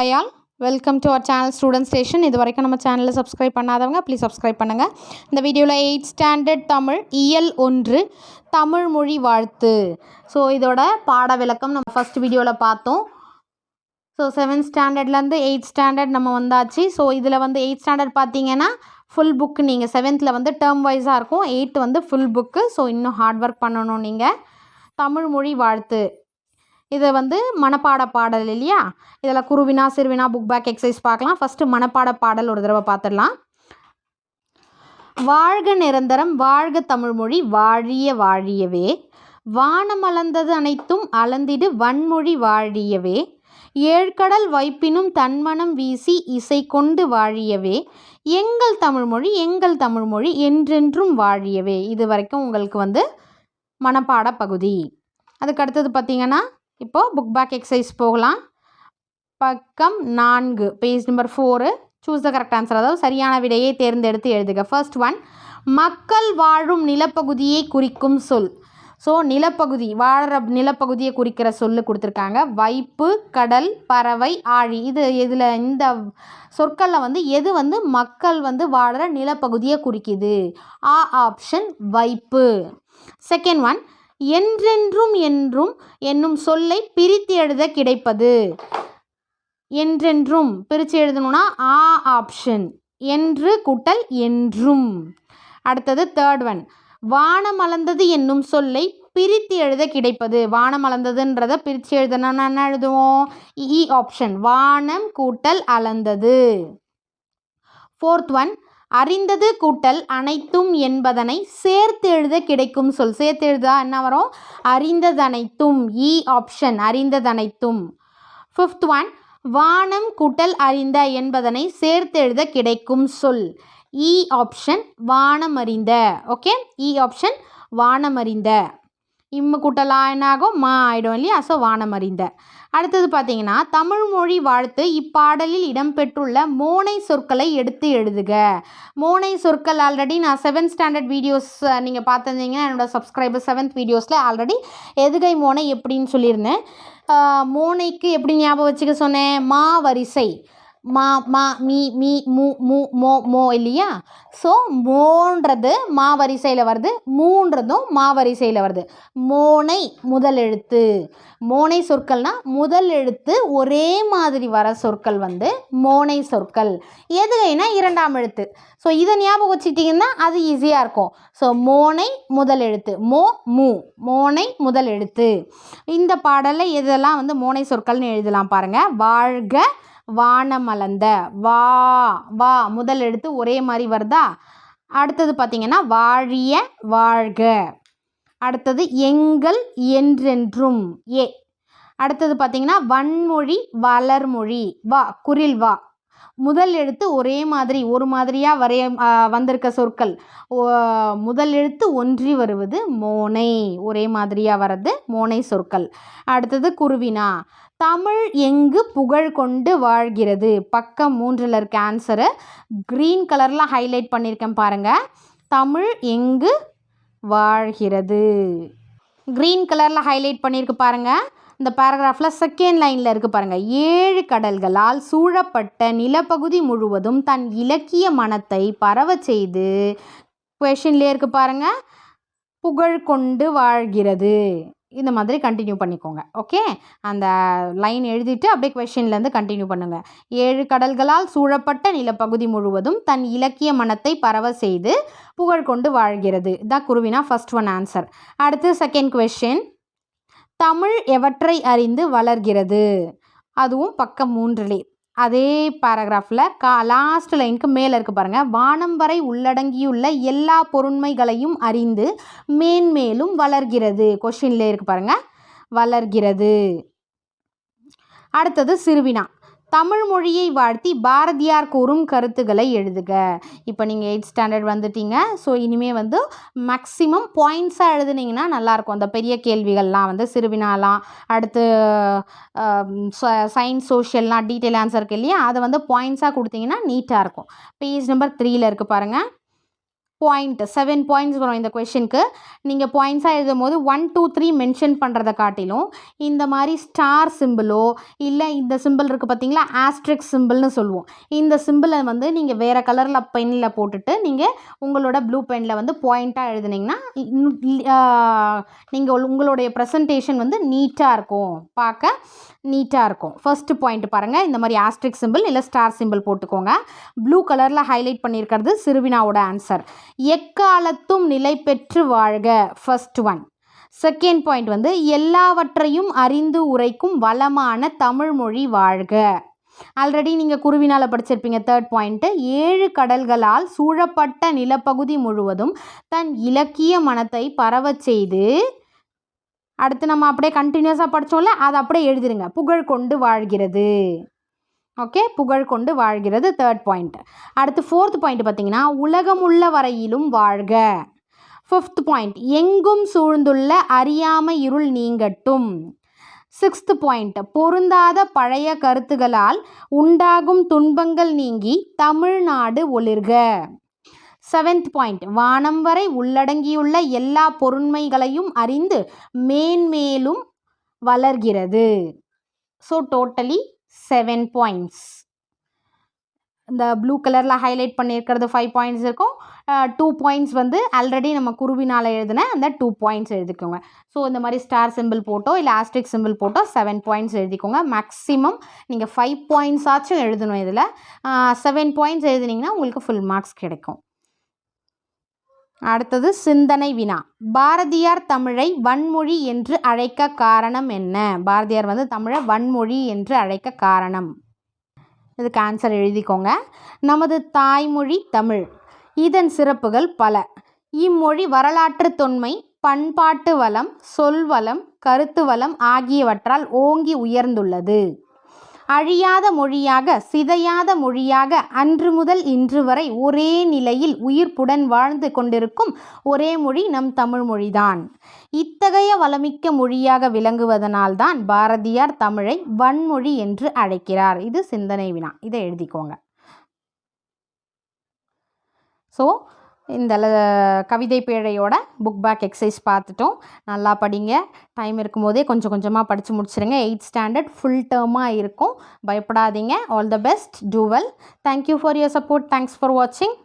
Hi all welcome to our channel student station இது வரைக்கும் நம்ம சேனலில் சப்ஸ்கிரைப் பண்ணாதவங்க ப்ளீஸ் சப்ஸ்கிரைப் பண்ணுங்கள் இந்த வீடியோவில் எயிட் ஸ்டாண்டர்ட் தமிழ் இயல் ஒன்று தமிழ் மொழி வாழ்த்து. ஸோ இதோட பாட விளக்கம் நம்ம ஃபஸ்ட் வீடியோவில் பார்த்தோம். ஸோ செவன்த் ஸ்டாண்டர்ட்லேருந்து எயிட் ஸ்டாண்டர்ட் நம்ம வந்தாச்சு. ஸோ இதில் வந்து எயிட் ஸ்டாண்டர்ட் பார்த்தீங்கன்னா ஃபுல் புக்கு நீங்கள் செவன்த்தில் வந்து டேர்ம் வைஸாக இருக்கும். எயித் வந்து ஃபுல் புக்கு ஸோ இன்னும் ஹார்ட் ஒர்க் பண்ணணும் நீங்கள் தமிழ் மொழி வாழ்த்து. இதை வந்து மனப்பாட பாடல் இல்லையா? இதில் குருவினா சிறுவினா புக் பேக் எக்ஸசைஸ் பார்க்கலாம். ஃபஸ்ட்டு மனப்பாட பாடல் ஒரு தடவை பார்த்துடலாம். வாழ்க நிரந்தரம் வாழ்க தமிழ்மொழி வாழிய வாழியவே. வானம் அளந்தது அனைத்தும் அளந்திடு வன்மொழி வாழியவே. ஏழ்கடல் வைப்பினும் தன்மனம் வீசி இசை கொண்டு வாழியவே. எங்கள் தமிழ்மொழி எங்கள் தமிழ்மொழி என்றென்றும் வாழியவே. இது வரைக்கும் உங்களுக்கு வந்து மனப்பாட பகுதி. அதுக்கு அடுத்தது பார்த்தீங்கன்னா இப்போது புக் பேக் எக்ஸசைஸ் போகலாம். பக்கம் நான்கு page number four choose the correct answer அதாவது சரியான விடையை தேர்ந்தெடுத்து எழுதுக. ஃபர்ஸ்ட் ஒன் மக்கள் வாழும் நிலப்பகுதியை குறிக்கும் சொல். ஸோ நிலப்பகுதி வாழற நிலப்பகுதியை குறிக்கிற சொல்லு கொடுத்துருக்காங்க. வைப்பு கடல் பறவை ஆழி. இது இதில் இந்த சொற்களில் வந்து எது வந்து மக்கள் வந்து வாழற நிலப்பகுதியை குறிக்குது? ஆ ஆப்ஷன் வைப்பு. செகண்ட் ஒன் என்றென்றும் என்றும் என்னும் சொல்லை பிரித்து எழுத கிடைப்பது. என்றென்றும் பிரித்து எழுதணும்னா ஆ ஆப்ஷன். என்று கூட்டல் என்றும். அடுத்தது தேர்ட் ஒன். வானம் அளந்தது என்னும் சொல்லை பிரித்து எழுத கிடைப்பது. வானம் அளந்ததுன்றதை பிரித்து எழுதணும்னா என்ன எழுதுவோம்? இ ஆப்ஷன். வானம் கூட்டல் அளந்தது. Fourth one. அறிந்தது கூட்டல் அனைத்தும் என்பதனை சேர்த்து எழுத கிடைக்கும் சொல். சேர்த்து எழுதா என்ன வரும்? அறிந்ததனைத்தும். E இ ஆப்ஷன் அறிந்ததனைத்தும். ஃபிஃப்த் ஒன் வானம் கூட்டல் அறிந்த என்பதனை சேர்த்து எழுத கிடைக்கும் சொல். E இ ஆப்ஷன் வானம் அறிந்த. ஓகே இ ஆப்ஷன் வானம் அறிந்த. இம்மு கூட்டலா என்னாகும் மா ஆகிடும் இல்லையா? ஸோ வானமறிந்த அடுத்தது பார்த்தீங்கன்னா தமிழ் மொழி வாழ்த்து இப்பாடலில் இடம்பெற்றுள்ள மோனை சொற்களை எடுத்து எழுதுக. மோனை சொற்கள் ஆல்ரெடி நான் செவன்த் ஸ்டாண்டர்ட் வீடியோஸ் நீங்கள் பார்த்துருந்தீங்கன்னா என்னோடய சப்ஸ்கிரைபர் செவன்த் வீடியோஸில் ஆல்ரெடி எதுகை மோனை எப்படின்னு சொல்லியிருந்தேன். மோனைக்கு எப்படி ஞாபகம் வச்சுக்க சொன்னேன்? மா வரிசை மா மா மீ மீ மு மு மோ மோ இல்லையா? ஸோ மோன்றது மா வரிசையில் வருது மூன்றதும் மா வரிசையில் வருது. மோனை முதல் எழுத்து. மோனை சொற்கள்னா முதல் எழுத்து ஒரே மாதிரி வர சொற்கள் வந்து மோனை சொற்கள். எதுகைனா இரண்டாம் எழுத்து. ஸோ இதை ஞாபகம் வச்சுக்கிட்டிங்கன்னா அது ஈஸியாக இருக்கும். ஸோ மோனை முதல் எழுத்து. மோ மு. மோனை முதல் எழுத்து. இந்த பாடலில் எதெல்லாம் வந்து மோனை சொற்கள்னு எழுதலாம் பாருங்கள் வாழ்க வானமலர்ந்த வா வா முதல் எழுத்து ஒரே மாதிரி வருதா? அடுத்தது பார்த்திங்கன்னா வாழிய வாழ்க. அடுத்தது எங்கள் என்றென்றும் ஏ. அடுத்தது பார்த்திங்கன்னா வன்மொழி வளர்மொழி வா குரில் வா. முதல் எழுத்து ஒரே மாதிரி ஒரு மாதிரியாக வரைய வந்திருக்க சொற்கள். முதல் எழுத்து ஒன்றி வருவது மோனை. ஒரே மாதிரியாக வர்றது மோனை சொற்கள். அடுத்தது குருவினா. தமிழ் எங்கு புகழ் கொண்டு வாழ்கிறது? பக்கம் மூன்றில் இருக்க ஆன்சரு க்ரீன் கலரில் ஹைலைட் பண்ணியிருக்கேன் பாருங்கள் தமிழ் எங்கு வாழ்கிறது? க்ரீன் கலரில் ஹைலைட் பண்ணியிருக்கு பாருங்கள் இந்த பேராகிராஃபில் செகண்ட் லைனில் இருக்குது பாருங்கள் ஏழு கடல்களால் சூழப்பட்ட நிலப்பகுதி முழுவதும் தன் இலக்கிய மனத்தை பரவ செய்து கொஷின்லேயே இருக்குது பாருங்கள் புகழ் கொண்டு வாழ்கிறது. இந்த மாதிரி கண்டினியூ பண்ணிக்கோங்க. ஓகே அந்த லைன் எழுதிட்டு அப்படியே கொஷின்லேருந்து கண்டினியூ பண்ணுங்கள் ஏழு கடல்களால் சூழப்பட்ட நிலப்பகுதி முழுவதும் தன் இலக்கிய மனத்தை பரவ செய்து புகழ் கொண்டு வாழ்கிறது. இதான் குருவினா ஃபஸ்ட் ஒன் ஆன்சர் அடுத்து செகண்ட் கொஷின் தமிழ் எவற்றை அறிந்து வளர்கிறது? அதுவும் பக்கம் மூன்றிலே. அதே பேராகிராஃபில் கா லாஸ்ட் லைனுக்கு மேலே இருக்குது பாருங்கள் வானம் வரை உள்ளடங்கியுள்ள எல்லா பொருண்மைகளையும் அறிந்து மேன்மேலும் வளர்கிறது. கொஷின்லே இருக்குது பாருங்கள் வளர்கிறது. அடுத்தது சிறுவினா. தமிழ் மொழியை வாழ்த்தி பாரதியார் கூறும் கருத்துக்களை எழுதுக. இப்போ நீங்கள் எயிட் ஸ்டாண்டர்ட் வந்துட்டீங்க. ஸோ இனிமேல் வந்து மேக்ஸிமம் பாயிண்ட்ஸாக எழுதுனீங்கன்னா நல்லாயிருக்கும். அந்த பெரிய கேள்விகள்லாம் வந்து சிறுவினாலாம் அடுத்து சயின்ஸ் சோஷியல்லாம் டீட்டெயில் ஆன்சர் இருக்கு இல்லையா? அதை வந்து பாயிண்ட்ஸாக கொடுத்தீங்கன்னா நீட்டாக இருக்கும். பேஜ் நம்பர் த்ரீயில் இருக்குது பாருங்கள் பாயிண்ட் செவன் பாயிண்ட்ஸ் வரும் இந்த கொஷினுக்கு நீங்கள் பாயிண்ட்ஸாக எழுதும் போது ஒன் டூ த்ரீ மென்ஷன் பண்ணுறதை காட்டிலும் இந்த மாதிரி ஸ்டார் சிம்பிளோ இல்லை இந்த சிம்பிள் இருக்குது பார்த்தீங்களா ஆஸ்ட்ரிக் சிம்பிள்னு சொல்லுவோம். இந்த சிம்பிளை வந்து நீங்கள் வேறு கலரில் பென்னில் போட்டுட்டு நீங்கள் உங்களோட ப்ளூ பெனில் வந்து பாயிண்ட்டாக எழுதுனீங்கன்னா நீங்கள் உங்களுடைய ப்ரெசன்டேஷன் வந்து நீட்டாக இருக்கும். பார்க்க நீட்டாக இருக்கும். ஃபஸ்ட்டு பாயிண்ட் பாருங்கள் இந்த மாதிரி ஆஸ்ட்ரிக் சிம்பிள் இல்லை ஸ்டார் சிம்பிள் போட்டுக்கோங்க. ப்ளூ கலரில் ஹைலைட் பண்ணியிருக்கிறது சிறுவினாவோட ஆன்சர் எக்காலத்தும் நிலை பெற்று வாழ்க. ஃபர்ஸ்ட் ஒன் செகண்ட் பாயிண்ட் வந்து எல்லாவற்றையும் அறிந்து உரைக்கும் வளமான தமிழ்மொழி வாழ்க. ஆல்ரெடி நீங்கள் குருவினால் படிச்சிருப்பீங்க. தேர்ட் பாயிண்ட்டு ஏழு கடல்களால் சூழப்பட்ட நிலப்பகுதி முழுவதும் தன் இலக்கிய மனத்தை பரவச் செய்து அடுத்து நம்ம அப்படியே கண்டினியூஸாக படித்தோம்ல அதை அப்படியே எழுதிருங்க. புகழ் கொண்டு வாழ்கிறது. ஓகே புகழ் கொண்டு வாழ்கிறது தேர்ட் பாயிண்ட் அடுத்து ஃபோர்த் பாயிண்ட் பார்த்தீங்கன்னா உலகம் உள்ள வரையிலும் வாழ்க. ஃபிஃப்த் பாயிண்ட் எங்கும் சூழ்ந்துள்ள அறியாமை இருள் நீங்கட்டும். சிக்ஸ்த் பாயிண்ட் பொருந்தாத பழைய கருத்துகளால் உண்டாகும் துன்பங்கள் நீங்கி தமிழ்நாடு ஒளிர்க. Seventh point. வானம் வரை உள்ளடங்கியுள்ள எல்லா பொருண்மைகளையும் அறிந்து மேன்மேலும் வளர்கிறது. ஸோ டோட்டலி செவன் பாயிண்ட்ஸ் இந்த ப்ளூ கலரில் ஹைலைட் பண்ணியிருக்கிறது ஃபைவ் பாயிண்ட்ஸ் இருக்கும். டூ பாயிண்ட்ஸ் வந்து ஆல்ரெடி நம்ம குருவினால் எழுதின அந்த டூ பாயிண்ட்ஸ் எழுதிக்கோங்க. ஸோ இந்த மாதிரி ஸ்டார் சிம்பிள் போட்டோ இல்லை ஆஸ்ட்ரிக் சிம்பிள் போட்டோ செவன் பாயிண்ட்ஸ் எழுதிக்கோங்க. மேக்ஸிமம் நீங்கள் ஃபைவ் பாயிண்ட்ஸாச்சும் எழுதணும் இதில். செவன் பாயிண்ட்ஸ் எழுதுனீங்கன்னா உங்களுக்கு ஃபுல் மார்க்ஸ் கிடைக்கும். அடுத்தது சிந்தனை வினா. பாரதியார் தமிழை வன்மொழி என்று அழைக்க காரணம் என்ன? பாரதியார் வந்து தமிழை வன்மொழி என்று அழைக்க காரணம். இதுக்கு ஆன்சர் எழுதிக்கோங்க. நமது தாய்மொழி தமிழ். இதன் சிறப்புகள் பல. இம்மொழி வரலாற்று தொன்மை பண்பாட்டு வளம் சொல்வளம் கருத்து வளம் ஆகியவற்றால் ஓங்கி உயர்ந்துள்ளது. அழியாத மொழியாக சிதையாத மொழியாக அன்று முதல் இன்று வரை ஒரே நிலையில் உயிர்ப்புடன் வாழ்ந்து கொண்டிருக்கும் ஒரே மொழி நம் தமிழ் மொழிதான். இத்தகைய வளமிக்க மொழியாக விளங்குவதனால்தான் பாரதியார் தமிழை வன்மொழி என்று அழைக்கிறார். இது சிந்தனை வினா. இதை எழுதிக்கோங்க. ஸோ இந்த கவிதை பேழையோட புக் பேக் எக்ஸசைஸ் பார்த்துட்டோம். நல்லா படிங்க. டைம் இருக்கும்போதே கொஞ்சம் கொஞ்சமாக படித்து முடிச்சுருங்க. எயிட் ஸ்டாண்டர்ட் ஃபுல் டேர்மாக இருக்கும். பயப்படாதீங்க. All the best do well thank you for your support thanks for வாட்சிங்